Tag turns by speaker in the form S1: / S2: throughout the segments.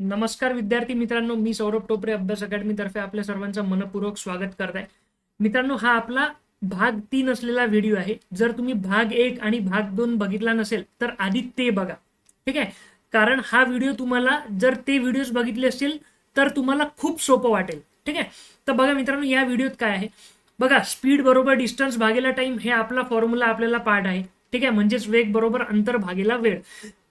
S1: नमस्कार विद्यार्थी मित्रांनो मी सौरभ टोपरे अभ्यास अकॅडमीतर्फे आपल्या सर्वांचं मनपूर्वक स्वागत करत आहे मित्रांनो हा आपला भाग तीन असलेला व्हिडिओ आहे. जर तुम्ही भाग एक आणि भाग दोन बघितला नसेल तर आधी ते बघा. ठीक आहे? कारण हा व्हिडिओ तुम्हाला जर ते व्हिडिओज बघितले असतील तर तुम्हाला खूप सोपं वाटेल. ठीक आहे? तर बघा मित्रांनो या व्हिडिओत काय आहे? बघा स्पीड बरोबर डिस्टन्स भागेला टाइम हे आपला फॉर्म्युला आपल्याला पाठ आहे. ठीक आहे? म्हणजेच वेग बरोबर अंतर भागेला वेळ.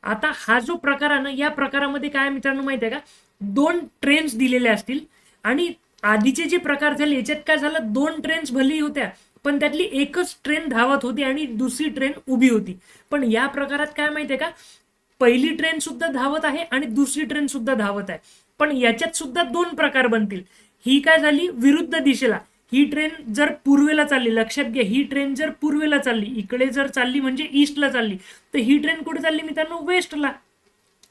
S1: आता हा जो प्रकार आहे ना या प्रकारामध्ये काय मित्रांनो माहिती आहे का? दोन ट्रेन्स दिलेल्या असतील आणि आधीचे जे प्रकार झाले याच्यात काय झालं? दोन ट्रेन्स भली होत्या पण त्यातली एकच ट्रेन धावत होती आणि दुसरी ट्रेन उभी होती. पण या प्रकारात काय माहितीये का? पहिली ट्रेन सुद्धा धावत आहे आणि दुसरी ट्रेन सुद्धा धावत आहे. पण याच्यात सुद्धा दोन प्रकार बनतील. ही काय झाली? विरुद्ध दिशेला. ही ट्रेन जर पूर्वेला चालली लक्षात घ्या ही ट्रेन जर पूर्वेला चालली इकडे जर चालली म्हणजे ईस्टला चालली तर ही ट्रेन कुठे चालली मित्रांनो? वेस्टला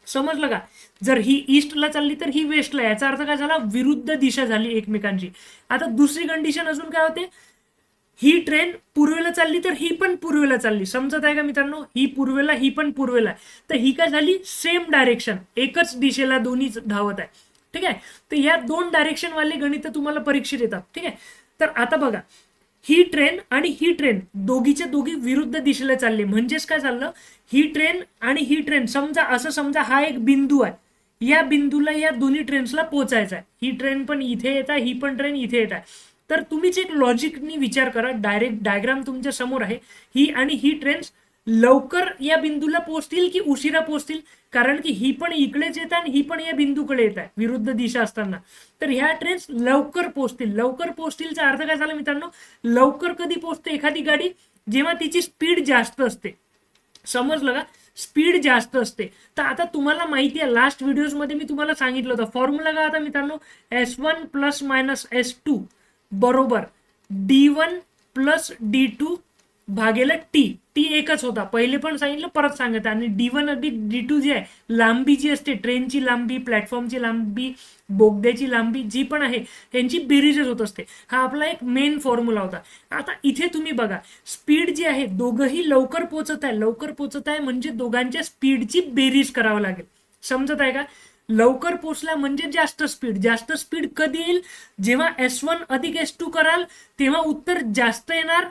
S1: समजलं का? जर ही ईस्टला चालली तर ही वेस्टला याचा अर्थ काय झाला? विरुद्ध दिशा झाली एकमेकांची. आता दुसरी कंडिशन अजून काय होते? ही ट्रेन पूर्वेला चालली तर ही पण पूर्वेला चालली. समजत आहे का मित्रांनो? ही पूर्वेला ही पण पूर्वेला. तर ही काय झाली? सेम डायरेक्शन एकच दिशेला दोन्ही धावत आहे. ठीक आहे? तर या दोन डायरेक्शन वाले गणित तुम्हाला परीक्षेत येतात. ठीक आहे? तर आता बघा ही ट्रेन आणि ही ट्रेन दोघीच्या दोघी विरुद्ध दिशेला चालले. म्हणजेच काय चाललं? ही ट्रेन आणि ही ट्रेन समजा असं समजा हा एक बिंदू आहे. या बिंदूला या दोन्ही ट्रेन्सला पोचायचा आहे. ही ट्रेन पण इथे येत आहे ही पण ट्रेन इथे येत आहे. तर तुम्हीच एक लॉजिकनी विचार करा. डायरेक्ट डायग्राम तुमच्यासमोर आहे. ही आणि ही ट्रेन्स लवकर या बिंदूला पोहोचतील की उशिरा पोहोचतील कारण की ही पण इकडेच येत आहे आणि ही पण या बिंदूकडे येत आहे विरुद्ध दिशा असताना. तर ह्या ट्रेन्स लवकर पोहोचतील लवकर पोचतीलचा अर्थ काय झाला मित्रांनो? लवकर कधी पोहोचते एखादी गाडी? जेव्हा तिची स्पीड जास्त असते. समजलं का? स्पीड जास्त असते. तर आता तुम्हाला माहिती आहे लास्ट व्हिडिओजमध्ये मी तुम्हाला सांगितलं होतं. फॉर्म्युला काय आता मित्रांनो? S one plus minus S two बरोबर. D one plus D two भागेला टी. टी एकच होता. पहिले पण सांगितलं परत सांगत आणि डी वन अधिक डी टू जी आहे. लांबी जी असते ट्रेनची लांबी प्लॅटफॉर्मची लांबी बोगद्याची लांबी जी पण आहे त्यांची बेरीजच होत असते. हा आपला एक मेन फॉर्म्युला होता. आता इथे तुम्ही बघा. स्पीड जी आहे दोघंही लवकर पोचत आहे. लवकर पोचत आहे म्हणजे दोघांच्या स्पीडची बेरीज करावं लागेल. समजत आहे का? लवकर पोचला म्हणजे जास्त स्पीड. जास्त स्पीड कधी येईल? जेव्हा एस वन अधिक एस टू कराल तेव्हा उत्तर जास्त येणार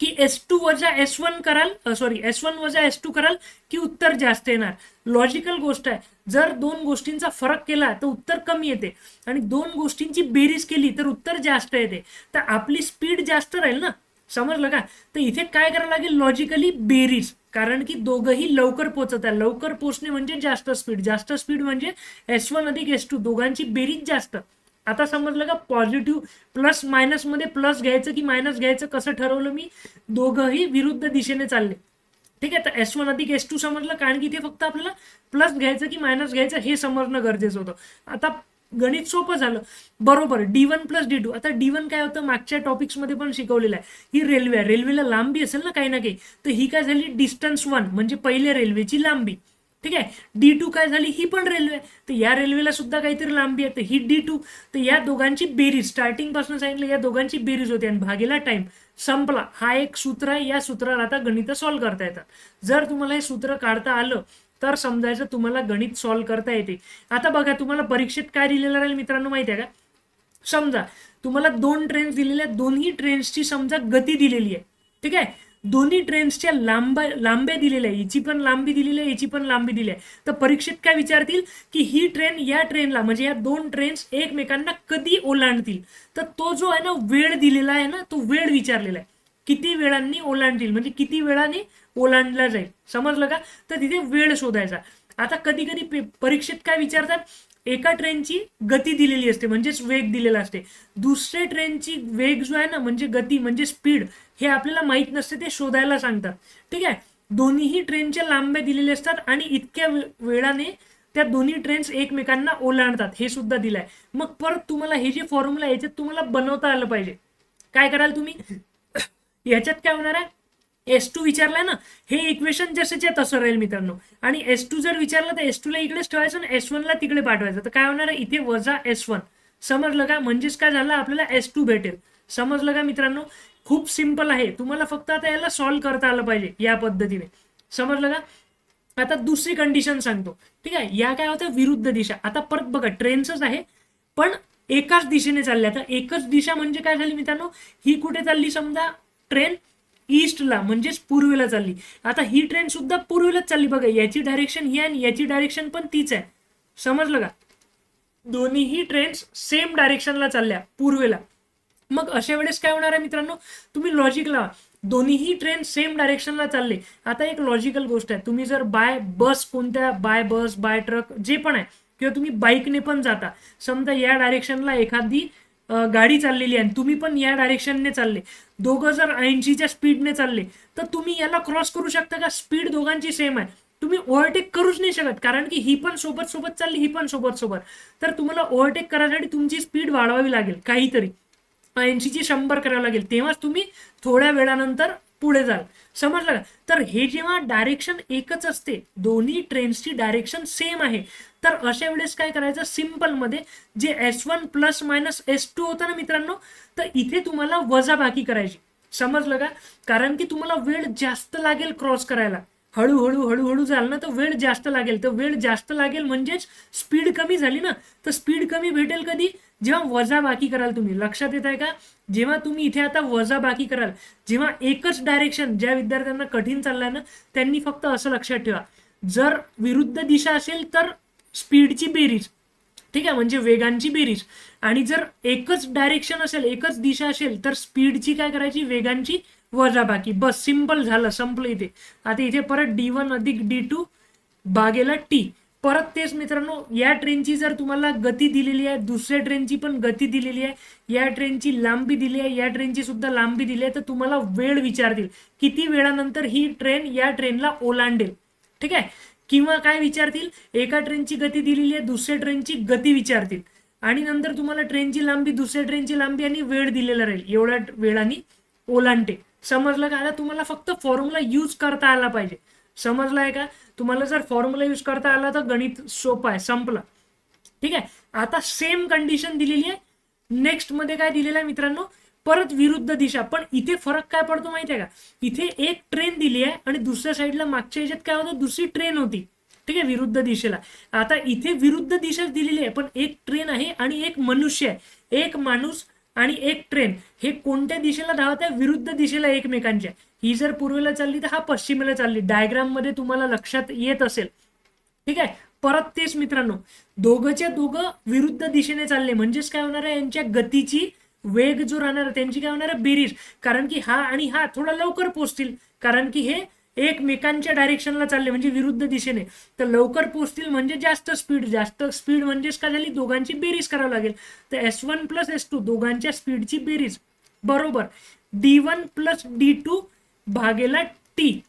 S1: की एस टू वजा एस वन कराल सॉरी एस वन वजा एस टू कराल की उत्तर जास्त येणार. लॉजिकल गोष्ट आहे. जर दोन गोष्टींचा फरक केला तर उत्तर कमी येते. आणि दोन गोष्टींची बेरीज केली तर उत्तर जास्त येते. तर आपली स्पीड जास्त राहील ना? समजलं का? तर इथे काय करावं लागेल? लॉजिकली बेरीज. कारण की दोघंही लवकर पोचत आहे. लवकर पोचणे म्हणजे जास्त स्पीड जास्त स्पीड म्हणजे एस वन अधिक एस टू दोघांची बेरीज जास्त. आता समजलं का पॉझिटिव्ह प्लस मायनसमध्ये प्लस घ्यायचं की मायनस घ्यायचं? कसं ठरवलं मी? दोघंही विरुद्ध दिशेने चालले. ठीक आहे तर एस वन अधिक एस टू समजलं कारण की ते फक्त आपल्याला प्लस घ्यायचं की मायनस घ्यायचं हे समजणं गरजेचं होतं. आता गणित सोपं झालं. बरोबर D one plus D two आता डी वन काय होतं? मागच्या टॉपिक्समध्ये पण शिकवलेलं आहे. ही रेल्वे आहे. रेल्वेला लांबी असेल ना काही ना काही तर ही काय झाली? डिस्टन्स वन म्हणजे पहिल्या रेल्वेची लांबी. ठीक आहे? डी टू काय झाली? ही पण रेल्वे तर या रेल्वेला सुद्धा काहीतरी लांबी आहे. तर ही डी टू तर या दोघांची बेरीज. स्टार्टिंगपासून सांगितलं या दोघांची बेरीज होती आणि भागेला टाइम संपला. हा एक सूत्र आहे. या सूत्राला आता गणित सॉल्व्ह करता येतात. जर तुम्हाला हे सूत्र काढता आलं तर समजायचं तुम्हाला गणित सॉल्व्ह करता येते. आता बघा तुम्हाला परीक्षेत काय दिलेलं राहील मित्रांनो माहिती आहे का? समजा तुम्हाला दोन ट्रेन्स दिलेल्या दोन्ही ट्रेन्सची समजा गती दिलेली आहे. ठीक आहे? दोन्ही ट्रेन्सच्या लांब लांब्या दिलेल्या आहे. याची पण लांबी दिलेली आहे याची पण लांबी दिली आहे. तर परीक्षेत काय विचारतील? की ही ट्रेन या ट्रेनला म्हणजे या दोन ट्रेन्स एकमेकांना कधी ओलांडतील? तर तो जो आहे ना वेळ दिलेला आहे ना तो वेळ विचारलेला आहे. किती वेळांनी ओलांडतील? म्हणजे किती वेळाने ओलांडला जाईल? समजलं का? तर तिथे वेळ शोधायचा. आता कधी कधी परीक्षेत काय विचारतात? एका ट्रेनची गती दिलेली असते म्हणजेच वेग दिलेला असते. दुसऱ्या ट्रेनची वेग जो आहे ना म्हणजे गती म्हणजे स्पीड हे आपल्याला माहीत नसते ते शोधायला सांगतात. ठीक आहे? दोन्हीही ट्रेनच्या लांब्या दिलेल्या असतात आणि इतक्या वेळाने त्या दोन्ही ट्रेन्स एकमेकांना ओलांडतात. हे सुद्धा दिलंय. मग परत तुम्हाला हे जे फॉर्म्युला याच्यात तुम्हाला बनवता आलं पाहिजे. काय कराल तुम्ही? याच्यात काय होणार आहे? एस टू विचारलाय ना हे इक्वेशन जसंच्या तसं राहील मित्रांनो. आणि एस टू जर विचारलं तर एस ला इकडेच ठेवायचं आणि एस ला तिकडे पाठवायचं. तर काय होणार आहे? इथे वजा एस वन समजलं का? म्हणजेच काय झालं? आपल्याला एस टू भेटेल. समजलं का मित्रांनो? खूप सिंपल आहे. तुम्हाला फक्त आता याला सॉल्व्ह करता आलं पाहिजे या पद्धतीने. समजलं का? आता दुसरी कंडिशन सांगतो. ठीक आहे? या काय होत्या विरुद्ध दिशा. आता परत बघा ट्रेनच आहे पण एकाच दिशेने चालल्या. आता एकच दिशा म्हणजे काय झाली मित्रांनो? ही कुठे चालली समजा? ट्रेन ईस्टला म्हणजेच पूर्वेला चालली. आता ही ट्रेन सुद्धा पूर्वेलाच चालली बघा. याची डायरेक्शन ही आणि याची डायरेक्शन पण तीच आहे. समजलं का? दोन्हीही ट्रेन्स सेम डायरेक्शनला चालल्या पूर्वेला. मग अशा वेळेस काय होणार आहे मित्रांनो? तुम्ही लॉजिक लावा. दोन्हीही ट्रेन सेम डायरेक्शनला चालले. आता एक लॉजिकल गोष्ट आहे. तुम्ही जर बाय बस कोणत्या बाय बस बाय ट्रक जे पण आहे किंवा तुम्ही बाईकने पण जाता. समजा या डायरेक्शनला एखादी गाडी चाललेली आहे तुम्ही पण या डायरेक्शनने चालले. दोघं जर ऐंशीच्या स्पीडने चालले तर तुम्ही याला क्रॉस करू शकता का? स्पीड दोघांची सेम आहे. तुम्ही ओव्हरटेक करूच नाही शकत कारण की ही पण सोबत सोबत चालली ही पण सोबत सोबत. तर तुम्हाला ओव्हरटेक करायसाठी तुमची स्पीड वाढवावी लागेल काहीतरी. ऐंशीची शंभर करावी लागेल. तेव्हाच तुम्ही थोड्या वेळानंतर पुढे जाल. समजलं का? तर हे जेव्हा डायरेक्शन एकच असते दोन्ही ट्रेन्सची डायरेक्शन सेम आहे. तर अशा वेळेस काय करायचं? सिंपलमध्ये जे S one plus minus S two होतं ना मित्रांनो तर इथे तुम्हाला वजाबाकी करायची. समजलं का? कारण की तुम्हाला वेळ जास्त लागेल क्रॉस करायला. हळूहळू हळूहळू झालं ना तर वेळ जास्त लागेल. तर वेळ जास्त लागेल म्हणजेच स्पीड कमी झाली ना तर स्पीड कमी भेटेल कधी? जेव्हा वजा बाकी कराल तुम्ही. लक्षात येत आहे का? जेव्हा तुम्ही इथे आता वजा बाकी कराल जेव्हा एकच डायरेक्शन ज्या विद्यार्थ्यांना कठीण चाललंय ना त्यांनी फक्त असं लक्षात ठेवा. जर विरुद्ध दिशा असेल तर स्पीडची बेरीज. ठीक आहे म्हणजे वेगांची बेरीज. आणि जर एकच डायरेक्शन असेल एकच दिशा असेल तर स्पीडची काय करायची? वेगांची वजाबाकी. बस सिंपल झालं संपलं इथे. आता इथे परत डी वन अधिक डी टू बागेला टी परत तेच मित्रांनो या ट्रेनची जर तुम्हाला गती दिलेली आहे दुसऱ्या ट्रेनची पण गती दिलेली आहे या ट्रेनची लांबी दिली आहे या ट्रेनची सुद्धा लांबी दिली आहे तर तुम्हाला वेळ विचारतील. किती वेळानंतर ही ट्रेन या ट्रेनला ओलांडेल? ठीक आहे? किंवा काय विचारतील? एका ट्रेनची गती दिलेली आहे दुसऱ्या ट्रेनची गती विचारतील. आणि नंतर तुम्हाला ट्रेनची लांबी दुसऱ्या ट्रेनची लांबी आणि वेळ दिलेला राहील. एवढ्या वेळाने ओलांटे समजलं का? आता तुम्हाला फक्त फॉर्म्युला यूज करता आला पाहिजे. समजलं आहे का? तुम्हाला जर फॉर्म्युला यूज करता आला तर गणित सोपं आहे संपलं. ठीक आहे? आता सेम कंडिशन दिलेली आहे. नेक्स्टमध्ये काय दिलेलं आहे मित्रांनो? परत विरुद्ध दिशा. पण इथे फरक काय पडतो माहिती आहे का? इथे एक ट्रेन दिली आहे आणि दुसऱ्या साईडला मागच्या याच्यात काय होतं? दुसरी ट्रेन होती. ठीक आहे? विरुद्ध दिशेला. आता इथे विरुद्ध दिशा दिलेली आहे पण एक ट्रेन आहे आणि एक मनुष्य आहे. एक माणूस आणि एक ट्रेन हे कोणत्या दिशेला? धावत आहे विरुद्ध दिशेला एकमेकांच्या. ही जर पूर्वेला चालली तर हा पश्चिमेला चालली. डायग्राममध्ये तुम्हाला लक्षात येत असेल. ठीक आहे? परत तेच मित्रांनो. दोघंच्या दोघं विरुद्ध दिशेने चालले. म्हणजेच काय होणार आहे? यांच्या गतीची वेग जो राहणार त्यांची काय होणार? बेरीज. कारण की हा आणि हा थोडा लवकर पोहोचतील कारण की हे एकमेकांच्या डायरेक्शनला चालले म्हणजे विरुद्ध दिशेने. तर लवकर पोचतील म्हणजे जास्त स्पीड जास्त स्पीड म्हणजेच काय झाली? दोघांची बेरीज करावी लागेल. तर S one plus S two दोघांच्या स्पीडची बेरीज. बरोबर. D one plus D two भागेला टी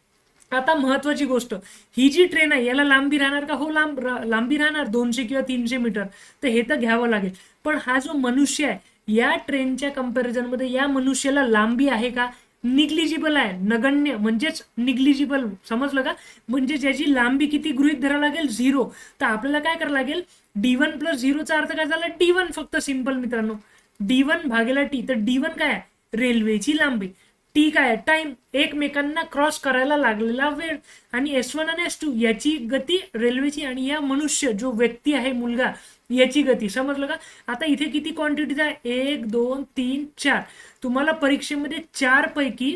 S1: आता महत्वाची गोष्ट. ही जी ट्रेन आहे याला लांबी राहणार का? हो लांब लांबी राहणार. दोनशे किंवा तीनशे मीटर. तर हे तर घ्यावं लागेल. पण हा जो मनुष्य आहे या ट्रेनच्या कम्पॅरिझनमध्ये या मनुष्याला लांबी आहे का? निग्लिजिबल आहे. नगण्य म्हणजेच निग्लिजिबल समजलं का? म्हणजे ज्याची लांबी किती गृहित धरावं लागेल? झिरो. तर आपल्याला काय करावं लागेल? डी वन प्लस झिरोचा अर्थ काय झाला? डी वन फक्त सिंपल मित्रांनो. डी वन भागेला टी तर डी वन काय आहे? रेल्वेची लांबी. टी काय आहे. टाइम एकमेकांना क्रॉस करायला लागलेला वेळ आणि एस वन आणि एस टू याची गती रेल्वेची आणि या मनुष्य जो व्यक्ती आहे मुलगा याची गती. समजलं का? आता इथे किती क्वांटिटीज आहे? एक दोन तीन चार. तुम्हाला परीक्षेमध्ये चार पैकी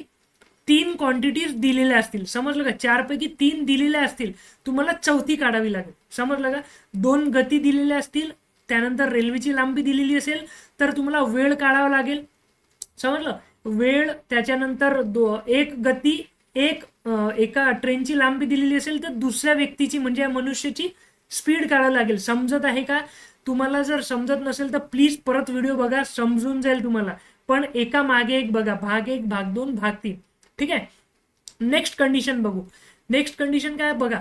S1: तीन क्वांटिटीज दिलेल्या असतील. समजलं का? चार पैकी तीन दिलेल्या असतील. तुम्हाला चौथी काढावी लागेल. समजलं का? दोन गती दिलेल्या असतील. त्यानंतर रेल्वेची लांबी दिलेली असेल तर तुम्हाला वेळ काढावा लागेल. समजलं? वेळ त्याच्यानंतर दो एक गती एक एका ट्रेनची लांबी दिलेली असेल तर दुसऱ्या व्यक्तीची म्हणजे या मनुष्याची स्पीड काढायला लागेल. समजत आहे का? तुम्हाला जर समजत नसेल तर प्लीज परत व्हिडिओ बघा समजून जाईल तुम्हाला. पण एका मागे एक बघा भाग एक भाग दोन भाग तीन. ठीक आहे? नेक्स्ट कंडिशन बघू. नेक्स्ट कंडिशन काय? बघा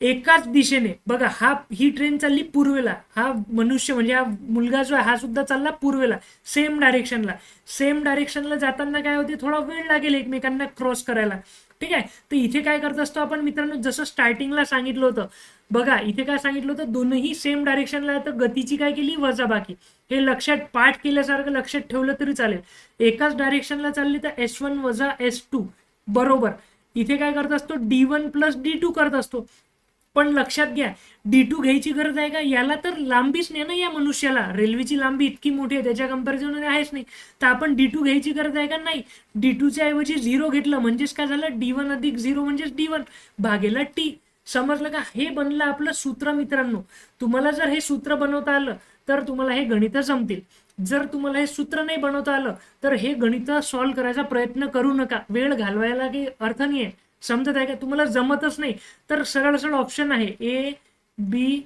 S1: एकाच दिशेने. बघा हा ही ट्रेन चालली पूर्वेला. हा मनुष्य म्हणजे हा मुलगा जो आहे हा सुद्धा चालला पूर्वेला. सेम डायरेक्शनला सेम डायरेक्शनला जाताना काय होते थोडा वेळ लागेल एकमेकांना क्रॉस करायला. ठीक आहे? तर इथे काय करत असतो आपण मित्रांनो जसं स्टार्टिंगला सांगितलं होतं. बघा इथे काय सांगितलं होतं दोनही सेम डायरेक्शनला आहे तर गतीची काय केली वजाबाकी. हे लक्षात पाठ केल्यासारखं लक्षात ठेवलं तरी चालेल. एकाच डायरेक्शनला चालली तर एस वन वजा एस टू बरोबर. इथे काय करत असतो D one plus D two करत असतो. पण लक्षात घ्या डी टू घ्यायची गरज आहे का? याला तर लांबीच नाही ना या मनुष्याला. रेल्वेची लांबी इतकी मोठी आहे त्याच्या कंपॅरिझनमध्ये आहेच नाही. तर आपण डी टू घ्यायची गरज आहे का? नाही. डी टूच्या ऐवजी झिरो घेतलं म्हणजेच काय झालं? डी वन अधिक झिरो म्हणजेच डी वन भागेला टी समजलं का? हे बनलं आपलं सूत्र मित्रांनो. तुम्हाला जर हे सूत्र बनवता आलं तर तुम्हाला हे गणित जमतील. जर तुम्हाला हे सूत्र नाही बनवता आलं तर हे गणित सॉल्व्ह करायचा प्रयत्न करू नका. वेळ घालवायला काही अर्थ नाही आहे समजत आहे का? तुम्हाला जमतच नाही. तर सरळ सरळ ऑप्शन आहे ए बी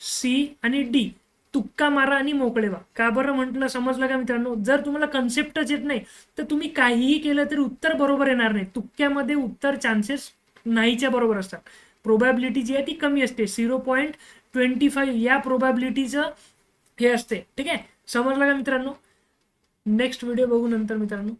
S1: सी आणि डी तुक्का मारा आणि मोकळे व्हा. का बरं म्हटलं? समजलं का मित्रांनो? जर तुम्हाला कन्सेप्टच येत नाही तर तुम्ही काहीही केलं तरी उत्तर बरोबर येणार नाही. तुक्क्यामध्ये उत्तर चान्सेस नाहीच्या बरोबर असतात. प्रोबॅबिलिटी जी आहे ती कमी असते. झिरो पॉईंट ट्वेंटी फाईव्ह या प्रोबॅबिलिटीचं हे असते. ठीक आहे? समजलं का मित्रांनो? नेक्स्ट व्हिडिओ बघू नंतर मित्रांनो.